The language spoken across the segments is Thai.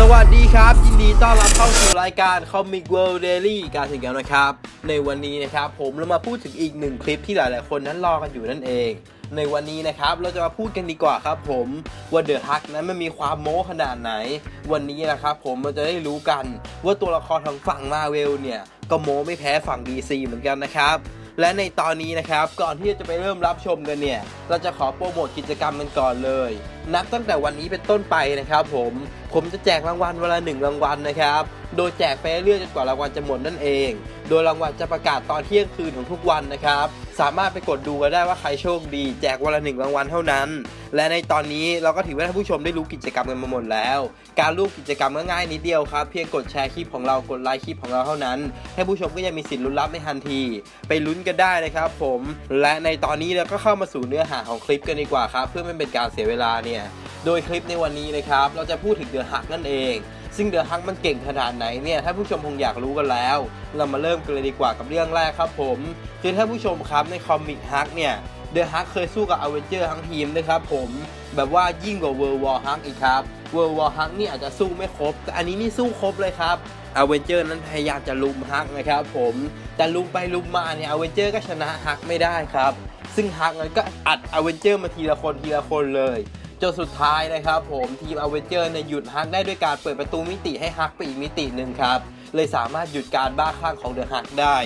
สวัสดีครับ ยินดีต้อนรับเข้าสู่รายการ Comic World Daily การถึงกันนะครับ ในวันนี้นะครับผมเรามาพูดถึงอีกหนึ่งคลิปที่หลาย ๆ คนนั้นรอกันอยู่นั่นเอง ในวันนี้นะครับเราจะมาพูดกันดีกว่าครับผมว่าเดอะฮักนั้นมันมีความโม้ขนาดไหน วันนี้นะครับผมเราจะได้รู้กันว่าตัวละครทางฝั่งมาเวลเนี่ยก็โม้ไม่แพ้ฝั่ง DC เหมือนกันนะครับและในตอนนี้นะครับก่อนที่จะไปเริ่มรับชมกันเนี่ยเราจะขอโปรโมทกิจกรรมกันก่อนเลย นับตั้งแต่วันนี้เป็นต้นไปนะครับผมผมจะแจกรางวัลเวละหนึ่งรางวัลนะครับ โดยแจกไปเรื่อยจนกว่ารางวัลจะหมดนั่นเอง โดยรางวัลจะประกาศตอนเที่ยงคืนของทุกวันนะครับ สามารถไปกดดูกันได้ว่าใครโชคดี แจกวันละหนึ่งรางวัลเท่านั้น และในตอนนี้เราก็ถือว่าท่านผู้ชมได้รู้กิจกรรมกันมาหมดแล้ว การร่วมกิจกรรมก็ง่ายนิดเดียวครับ เพียงกดแชร์คลิปของเรากดไลค์คลิปของเราเท่านั้นท่านผู้ชมก็ยังมีสิทธิ์ลุ้นรับในทันที ไปลุ้นกันได้นะครับ ผม และในตอนนี้เราก็เข้ามาสู่เนื้อหาของคลิปกันดีกว่าครับ เพื่อไม่เป็นการเสียเวลาเนี่ยโดยคลิปในวันนี้นะครับ เราจะพูดถึงเดือฮักนั่นเอง ซึ่งเดือฮักมันเก่งขนาดไหนเนี่ยท่าผู้ชมคงอยากรู้กันแล้ว เรามาเริ่มกันเลยดีกว่ากับเรื่องแรกครับผม คือท่าผู้ชมครับในคอมิกฮักเนี่ย เดือฮักเคยสู้กับอเวนเจอร์ทั้งทีมนะครับผม แบบว่ายิ่งกว่าเวอร์วอร์ฮักอีกครับ เวอร์วอร์ฮักนี่อาจจะสู้ไม่ครบ แต่อันนี้นี่สู้ครบเลยครับอเวนเจอร์นั้นพยายามจะลุมฮักนะครับผม แต่ลุมไปลุมมาเนี่ยอเวนเจอร์ก็ชนะฮักไม่ได้ครับ ซึ่งฮักนั้นก็อัดอเวนเจอร์มาทีละคนทีละคนเลย จนสุดท้ายนะครับผมทีมอเวนเจอร์เนี่ยหยุดฮักได้ด้วยการเปิดประตูมิติให้ฮักไปอีกมิติหนึ่งครับเลยสามารถหยุดการบ้าคลั่งของเดอะฮักได้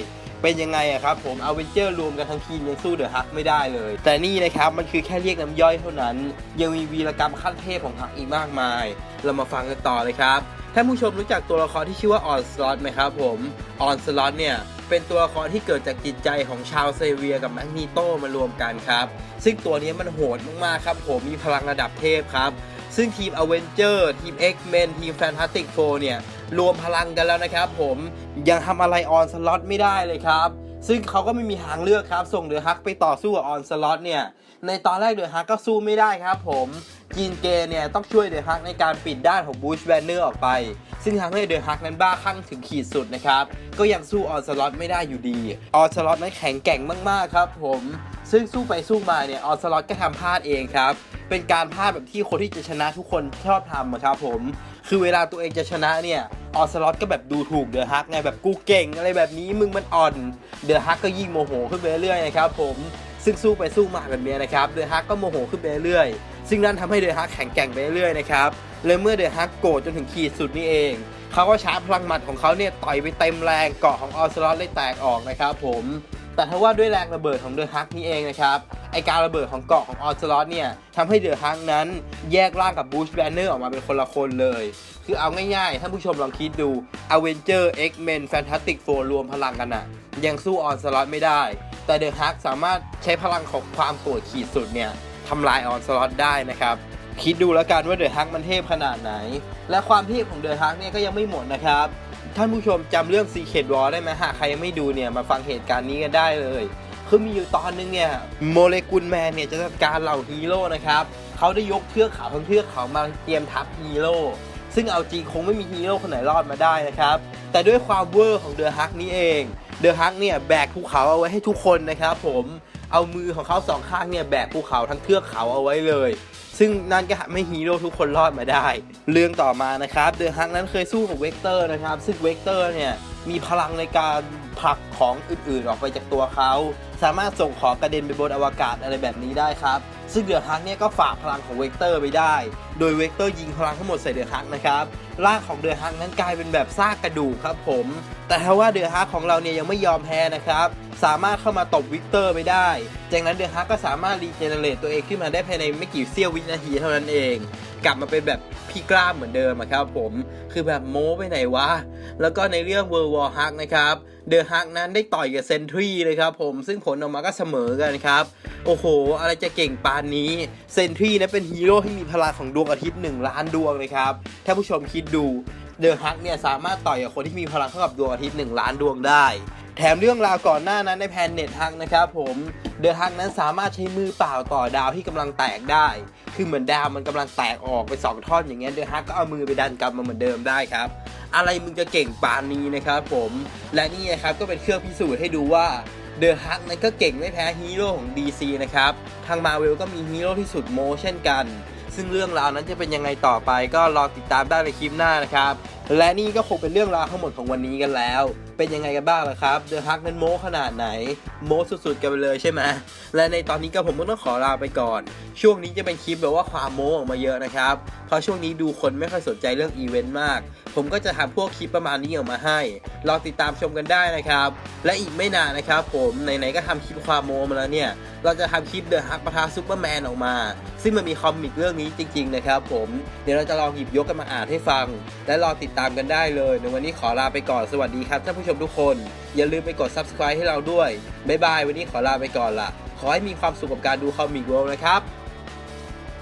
เป็นยังไงอะครับผมอเวนเจอร์รวมกันทั้งทีมยังสู้เดอะฮักไม่ได้เลย แต่นี่นะครับมันคือแค่เรียกน้ำย่อยเท่านั้น ยังมีวีรกรรมขั้นเทพของฮักอีกมากมาย เรามาฟังกันต่อเลยครับท่านผู้ชมรู้จักตัวละครที่ชื่อว่าออนสลอตไหมครับผมออนสลอตเนี่ย เป็นตัวละครที่เกิดจากจิตใจของชาวเซเวียกับแมกนีโตมารวมกันครับ ซึ่งตัวนี้มันโหดมากๆครับผมมีพลังระดับเทพครับ ซึ่งทีมอเวนเจอร์ทีม X-Men ทีมแฟนตาสติกโฟเนี่ย รวมพลังกันแล้วนะครับผมยังทำอะไรออนสล็อตไม่ได้เลยครับ ซึ่งเขาก็ไม่มีทางเลือกครับ ส่งเดือฮักไปต่อสู้กับออนสล็อตเนี่ย ในตอนแรกเดือฮักก็สู้ไม่ได้ครับผมจีนเกเนี่ยต้องช่วยเดือฮักในการปิดด้านของบูชแวนเนอร์ออกไป ซึ่งทำให้เดือฮักนั้นบ้าคลั่งถึงขีดสุดนะครับ ก็ยังสู้ออนสล็อตไม่ได้อยู่ดี ออนสล็อตนั้นแข็งแกร่งมากๆครับผม ซึ่งสู้ไปสู้มาเนี่ยออนสล็อตก็ทำพลาดเองครับเป็นการพลาดแบบที่คนที่จะชนะทุกคนชอบทำครับผม คือเวลาตัวเองจะชนะเนี่ย ออสล็อตก็แบบดูถูกเดอะฮักไงแบบกูเก่งอะไรแบบนี้มึงมันอ่อนเดอะฮักก็ยิ่งโมโหขึ้นไปเรื่อยๆนะครับผมซึ่งสู้ไปสู้มาแบบนี้นะครับเดอะฮักก็โมโหขึ้นไปเรื่อยๆซึ่งนั่นทำให้เดอะฮักแข็งแกร่งไปเรื่อยๆนะครับเลยเมื่อเดอะฮักโกรธจนถึงขีดสุดนี่เองเขาก็ชาร์จพลังหมัดของเขาเนี่ยต่อยไปเต็มแรงเกาะของออสล็อตเลยแตกออกนะครับผม แต่ถ้าว่าด้วยแรงระเบิดของเดอะฮักนี่เองนะครับ ไอการระเบิดของเกาะของออสลอตเนี่ยทำให้เดอะฮักนั้นแยกร่างกับบูชแบนเนอร์ออกมาเป็นคนละคนเลย คือเอาง่ายๆ ท่านผู้ชมลองคิดดู a v e n g e r X-Men Fantastic Four รวมพลังกันอะยังสู้ออสลอตไม่ได้ แต่เดอะฮักสามารถใช้พลังของความโกรธขีดสุดเนี่ยทำลายออสลอตได้นะครับคิดดูแล้วกันว่าเดอะฮักมันเทพขนาดไหน และความเทพของเดอะฮักเนี่ยก็ยังไม่หมดนะครับ ท่านผู้ชมจำเรื่อง Secret War ได้ไหมหากใครยังไม่ดูเนี่ยมาฟังเหตุการณ์นี้กันได้เลย คือมีอยู่ตอนนึงเนี่ยโมเลกุลแมนเนี่ยจะจัดการเหล่าฮีโร่นะครับเขาได้ยกเทือกเขาทั้งเทือกเขามาเตรียมทับฮีโร่ซึ่งเอาจริงคงไม่มีฮีโร่คนไหนรอดมาได้นะครับ แต่ด้วยความเวอร์ของเดอะฮักนี้เองเดอะฮักเนี่ยแบกภูเขาเอาไว้ให้ทุกคนนะครับผมเอามือของเขาสองข้างเนี่ยแบกภูเขาทั้งเทือกเขาเอาไว้เลย ซึ่งนั่นก็ทำให้ฮีโร่ทุกคนรอดมาได้ เรื่องต่อมานะครับเดอะฮักนั้นเคยสู้กับเวกเตอร์นะครับ ซึ่งเวกเตอร์เนี่ยมีพลังในการผลักของอื่นๆ ออกไปจากตัวเขา สามารถส่งของกระเด็นไปบนอวกาศอะไรแบบนี้ได้ครับ ซึ่งเดือะฮักเนี่ยก็ฝากพลังของเวกเตอร์ไปได้ โดยเวกเตอร์ยิงพลังทั้งหมดใส่เดือะฮักนะครับ ร่างของเดือะฮักนั้นกลายเป็นแบบซากกระดูกครับผม แต่ถ้าว่าเดือะฮักของเราเนี่ยยังไม่ยอมแพ้นะครับ สามารถเข้ามาตบวิกเตอร์ไปได้ จากนั้นเดอะฮักก็สามารถรีเจเนเรตตัวเองขึ้นมาได้ภายในไม่กี่เสี้ยววินาทีเท่านั้นเอง กลับมาเป็นแบบพี่กล้ามเหมือนเดิมอะครับผม คือแบบโม้ไปไหนวะ แล้วก็ในเรื่อง World War Hulk นะครับ เดอะฮักนั้นได้ต่อยกับเซนทรีเลยครับผม ซึ่งผลออกมาก็เสมอกันครับ โอ้โห อะไรจะเก่งปานนี้ เซนทรีนะเป็นฮีโร่ที่มีพลังของดวงอาทิตย์1ล้านดวงเลยครับ ถ้าผู้ชมคิดดู เดอะฮักเนี่ยสามารถต่อยกับคนที่มีพลังเท่ากับดวงอาทิตย์1ล้านดวงได้ แถมเรื่องราวก่อนหน้านั้นในแพนเน็ตฮักนะครับผมเดอะฮักนั้นสามารถใช้มือเปล่าต่อดาวที่กำลังแตกได้ คือเหมือนดาวมันกำลังแตกออกไป 2 ท่อนอย่างเงี้ยเดอะฮักก็เอามือไปดันกลับมาเหมือนเดิมได้ครับ อะไรมึงจะเก่งปานนี้นะครับผมและนี่นะครับก็เป็นเครื่องพิสูจน์ให้ดูว่าเดอะฮักนั้นก็เก่งไม่แพ้ฮีโร่ของ DC นะครับทางมาเวลก็มีฮีโร่ที่สุดโมเช่นกัน ซึ่งเรื่องราวนั้นจะเป็นยังไงต่อไปก็รอติดตามได้ในคลิปหน้านะครับและนี่ก็คงเป็นเรื่องราวทั้งหมดของวันนี้กันแล้ว เป็นยังไงกันบ้างล่ะครับเดอะฮักนั้นโม้ขนาดไหน โม้สุดๆกันไปเลยใช่ไหมและในตอนนี้ก็ผมก็ต้องขอลาไปก่อน ช่วงนี้จะเป็นคลิปแบบว่าความโม้ออกมาเยอะนะครับ เพราะช่วงนี้ดูคนไม่ค่อยสนใจเรื่องอีเวนต์มาก ผมก็จะทำพวกคลิปประมาณนี้ออกมาให้รอติดตามชมกันได้นะครับ และอีกไม่นานนะครับ ผมไหนๆก็ทำคลิปความโม้มาแล้วเนี่ยเราจะทำคลิปเดอะฮักประทาซูเปอร์แมนออกมา ซึ่งมันมีคอมิกเรื่องนี้จริง ๆ นะครับผม เดี๋ยวเราจะลองหยิบยกกันมาอ่านให้ฟัง และรอติดตามกันได้เลย ในวันนี้ขอลาไปก่อนสวัสดีครับท่านผู้ชมทุกคน อย่าลืมไปกด subscribe ให้เราด้วยบ๊ายบายวันนี้ขอลาไปก่อนละขอให้มีความสุขกับการดูคอมิกเวิลด์นะครับ